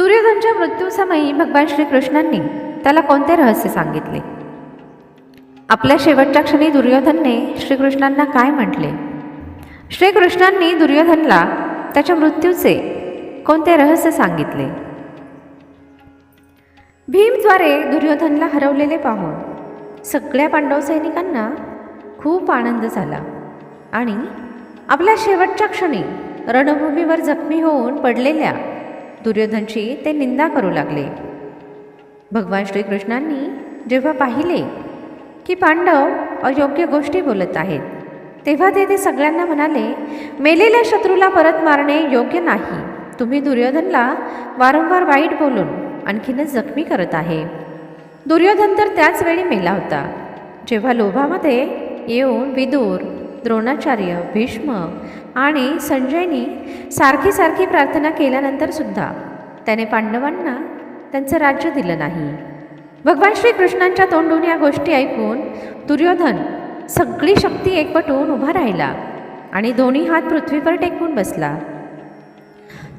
दुर्योधनच्या मृत्यूसमयी भगवान श्रीकृष्णांनी त्याला कोणते रहस्य सांगितले? आपल्या शेवटच्या क्षणी दुर्योधनने श्रीकृष्णांना काय म्हटले? श्रीकृष्णांनी दुर्योधनला त्याच्या मृत्यूचे कोणते रहस्य सांगितले? भीमद्वारे दुर्योधनला हरवलेले पाहून सगळ्या पांडव सैनिकांना खूप आनंद झाला आणि आपल्या शेवटच्या क्षणी रणभूमीवर जखमी होऊन पडलेल्या दुर्योधनची ते निंदा करू लागले. भगवान श्रीकृष्णांनी जेव्हा पाहिले की पांडव अयोग्य गोष्टी बोलत आहेत तेव्हा ते ते सगळ्यांना म्हणाले मेलेल्या शत्रूला परत मारणे योग्य नाही. तुम्ही दुर्योधनला वारंवार वाईट बोलून आणखीनच जखमी करत आहे. दुर्योधन तर त्याच वेळी मेला होता जेव्हा लोभामध्ये येऊन विदूर द्रोणाचार्य भीष्म आणि संजयनी सारखी सारखी प्रार्थना केल्यानंतरसुद्धा त्याने पांडवांना त्यांचं राज्य दिलं नाही. भगवान श्रीकृष्णांच्या तोंडून या गोष्टी ऐकून दुर्योधन सगळी शक्ती एकवटून उभा राहिला आणि दोन्ही हात पृथ्वीवर टेकून बसला.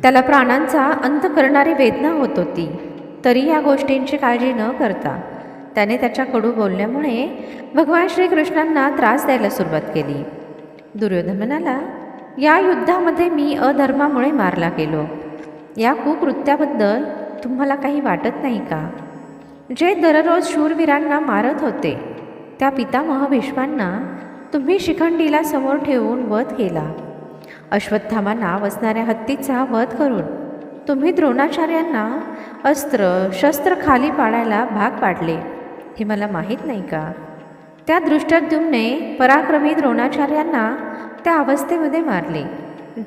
त्याला प्राणांचा अंत करणारी वेदना होत होती तरी या गोष्टींची काळजी न करता त्याने त्याच्या कडू बोलल्यामुळे भगवान श्रीकृष्णांना त्रास द्यायला सुरुवात केली. दुर्योधन म्हणाला या युद्धामध्ये मी अधर्मामुळे मारला गेलो. या कुकृत्याबद्दल तुम्हाला काही वाटत नाही का? जे दररोज शूरवीरांना मारत होते त्या पितामह भीष्मांना तुम्ही शिखंडीला समोर ठेवून वध केला. अश्वत्थामा नाव असणाऱ्या हत्तीचा वध करून तुम्ही द्रोणाचार्यांना अस्त्र शस्त्र खाली पाडायला भाग पाडले. हे मला माहीत नाही का? त्या दृष्टद्युम्ने पराक्रमी द्रोणाचार्यांना त्या अवस्थेमध्ये मारले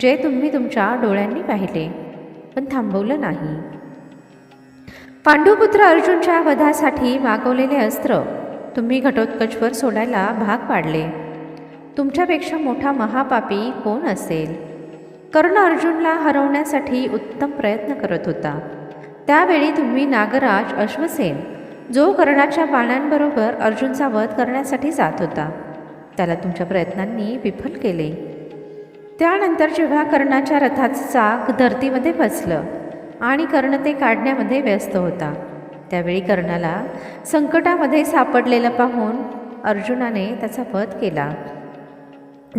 जे तुम्ही तुमच्या डोळ्यांनी पाहिले पण थांबवलं नाही. पांडुपुत्र अर्जुनच्या वधासाठी मागवलेले अस्त्र तुम्ही घटोत्कचवर सोडायला भाग पाडले. तुमच्यापेक्षा मोठा महापापी कोण असेल? कर्ण अर्जुनला हरवण्यासाठी उत्तम प्रयत्न करत होता. त्यावेळी तुम्ही नागराज अश्वसेन जो कर्णाच्या बाणांबरोबर अर्जुनचा वध करण्यासाठी जात होता. त्याला तुमच्या प्रयत्नांनी विफल केले. त्यानंतर जेव्हा कर्णाच्या रथाचं चाक धरतीमध्ये फसलं आणि कर्ण ते काढण्यामध्ये व्यस्त होता त्यावेळी कर्णाला संकटामध्ये सापडलेलं पाहून अर्जुनाने त्याचा वध केला.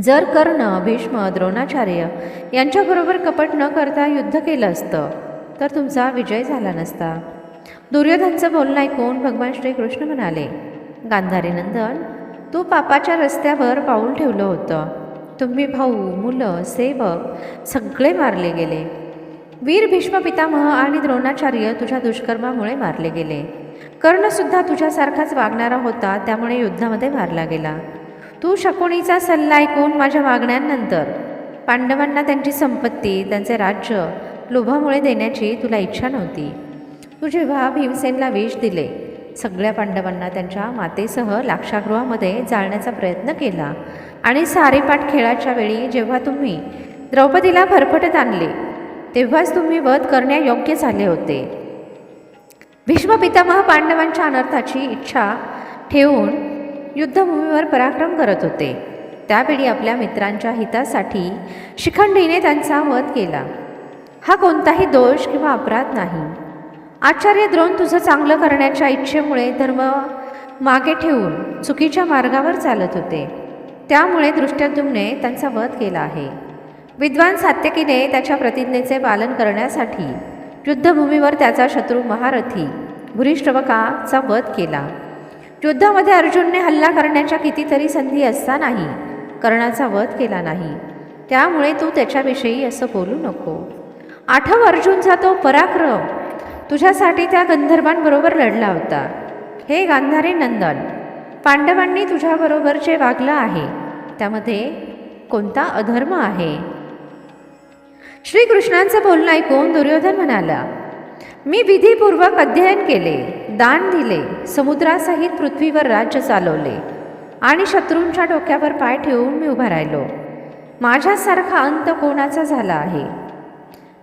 जर कर्ण भीष्म द्रोणाचार्य यांच्याबरोबर कपट न करता युद्ध केलं असतं तर तुमचा विजय झाला नसता. दुर्योधनचं बोलणं ऐकून भगवान श्रीकृष्ण म्हणाले गांधारी नंदन तू पापाच्या रस्त्यावर पाऊल ठेवलं होतं. तुम्ही भाऊ मुलं सेवक सगळे मारले गेले. वीर भीष्म पितामह आणि द्रोणाचार्य तुझ्या दुष्कर्मामुळे मारले गेले. कर्णसुद्धा तुझ्यासारखाच वागणारा होता त्यामुळे युद्धामध्ये मारला गेला. तू शकुणीचा सल्ला ऐकून माझ्या वागण्यानंतर पांडवांना त्यांची संपत्ती त्यांचे राज्य लोभामुळे देण्याची तुला इच्छा नव्हती. तू जेव्हा भीमसेनला विष दिले. सगळ्या पांडवांना त्यांच्या मातेसह लाक्षागृहामध्ये जाळण्याचा प्रयत्न केला. आणि सारेपाठ खेळाच्या वेळी जेव्हा तुम्ही द्रौपदीला भरफटत आणले तेव्हाच तुम्ही वध करण्यायोग्य झाले होते. भीष्म पितामह पांडवांच्या अनर्थाची इच्छा ठेवून युद्धभूमीवर पराक्रम करत होते. त्यावेळी आपल्या मित्रांच्या हितासाठी शिखंडीने त्यांचा वध केला. हा कोणताही दोष किंवा अपराध नाही. आचार्य द्रोण तुझं चांगलं करण्याच्या इच्छेमुळे धर्म मागे ठेवून चुकीच्या मार्गावर चालत होते. त्यामुळे दृष्टद्युम्ने त्यांचा वध केला आहे. विद्वान सात्यकीने त्याच्या प्रतिज्ञेचे पालन करण्यासाठी युद्धभूमीवर त्याचा शत्रू महारथी भूरिश्रवकाचा वध केला. युद्धामध्ये अर्जुनने हल्ला करण्याच्या कितीतरी संधी असतानाही कर्णाचा वध केला नाही. त्यामुळे तू त्याच्याविषयी असं बोलू नको. आठव अर्जुनचा तो पराक्रम तुझ्यासाठी त्या गंधर्वांबरोबर लढला होता. हे गांधारी नंदन. पांडवांनी तुझ्याबरोबर जे वागलं आहे त्यामध्ये कोणता अधर्म आहे? श्रीकृष्णांचं बोलणं ऐकून दुर्योधन म्हणाला मी विधीपूर्वक अध्ययन केले दान दिले समुद्रासहित पृथ्वीवर राज्य चालवले आणि शत्रूंच्या डोक्यावर पाय ठेवून मी उभा राहिलो. माझ्यासारखा अंत कोणाचा झाला आहे?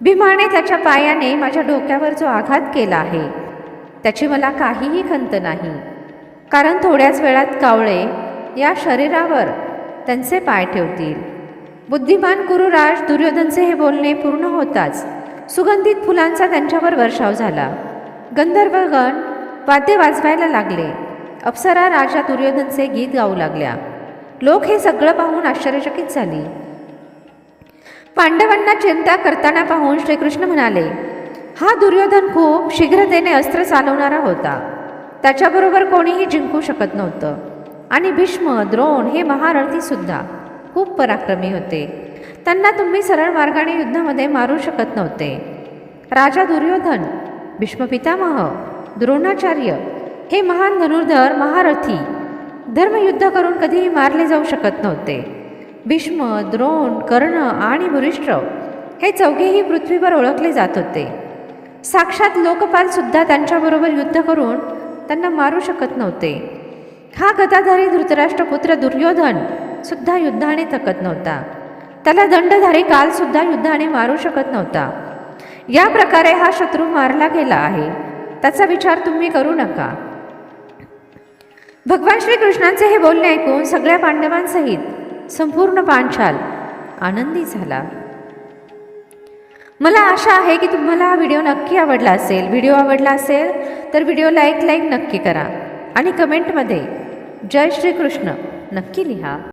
भीमाने त्याच्या पायाने माझ्या डोक्यावर जो आघात केला आहे त्याची मला काहीही खंत नाही. कारण थोड्याच वेळात कावळे या शरीरावर त्यांचे पाय ठेवतील. बुद्धिमान गुरुराज दुर्योधनचे हे बोलणे पूर्ण होताच. सुगंधित फुलांचा त्यांच्यावर वर्षाव झाला. गंधर्वगण वाद्य वाजवायला लागले. अप्सरा राजा दुर्योधनचे गीत गाऊ लागल्या. लोक हे सगळं पाहून आश्चर्यचकित झाली. पांडवांना चिंता करताना पाहून श्रीकृष्ण म्हणाले हा दुर्योधन खूप शीघ्रतेने अस्त्र चालवणारा होता. त्याच्याबरोबर कोणीही जिंकू शकत नव्हतं. आणि भीष्म द्रोण हे महारथीसुद्धा खूप पराक्रमी होते. त्यांना तुम्ही सरळ मार्गाने युद्धामध्ये मारू शकत नव्हते. राजा दुर्योधन भीष्म पितामह द्रोणाचार्य हे महान धनुर्धर महारथी धर्मयुद्ध करून कधीही मारले जाऊ शकत नव्हते. भीष्म द्रोण कर्ण आणि वरिष्ठ. हे चौघेही पृथ्वीवर ओळखले जात होते. साक्षात लोकपालसुद्धा त्यांच्याबरोबर युद्ध करून त्यांना मारू शकत नव्हते. हा गदाधारी धृतराष्ट्रपुत्र दुर्योधन सुद्धा युद्धाने थकत नव्हता. त्याला दंडधारी कालसुद्धा युद्धाने मारू शकत नव्हता. या प्रकारे हा शत्रू मारला गेला आहे. त्याचा विचार तुम्ही करू नका. भगवान श्रीकृष्णांचे हे बोलणे ऐकून सगळ्या पांडवांसहित संपूर्ण पांचाल आनंदी झाला. मला आशा आहे की तुम्हाला हा व्हिडिओ नक्की आवडला असेल. व्हिडिओ आवडला असेल तर व्हिडिओला एक लाईक नक्की करा आणि कमेंटमध्ये जय श्रीकृष्ण नक्की लिहा.